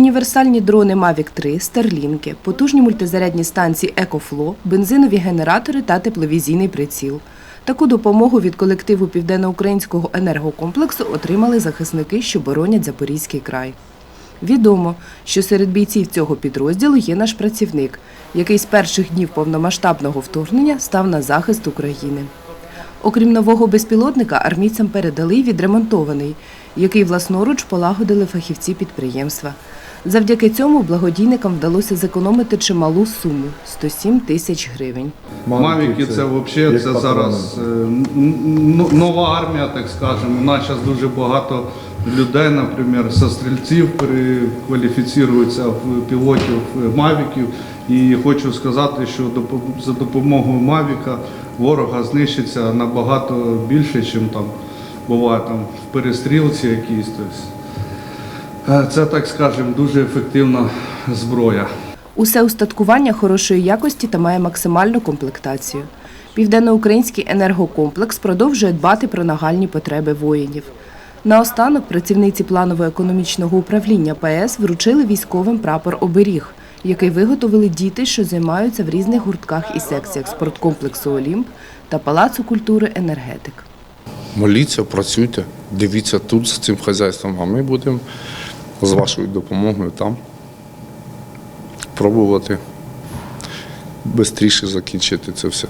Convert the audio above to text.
Універсальні дрони Mavic 3, старлінки, потужні мультизарядні станції Екофло, бензинові генератори та тепловізійний приціл. Таку допомогу від колективу Південноукраїнського енергокомплексу отримали захисники, що боронять Запорізький край. Відомо, що серед бійців цього підрозділу є наш працівник, який з перших днів повномасштабного вторгнення став на захист України. Окрім нового безпілотника, армійцям передали відремонтований, який власноруч полагодили фахівці підприємства. Завдяки цьому благодійникам вдалося зекономити чималу суму 107 тисяч гривень. Мавіки це взагалі це зараз е, нова армія, так скажемо. У нас зараз дуже багато людей, наприклад, со стрільців в пілотів е, мавіків. І хочу сказати, що за допомогою Мавіка ворога знищиться набагато більше, ніж там буває там в перестрілці якійсь. Е, це так скажемо дуже ефективна зброя. Усе устаткування хорошої якості та має максимальну комплектацію. Південноукраїнський енергокомплекс продовжує дбати про нагальні потреби воїнів. Наостанок працівниці планово-економічного управління ПС вручили військовим прапор оберіг, який виготовили діти, що займаються в різних гуртках і секціях спорткомплексу Олімп та Палацу культури енергетик. Моліться, працюйте, дивіться тут з цим хазяйством, а ми будемо з вашою допомогою там пробувати швидше закінчити це все.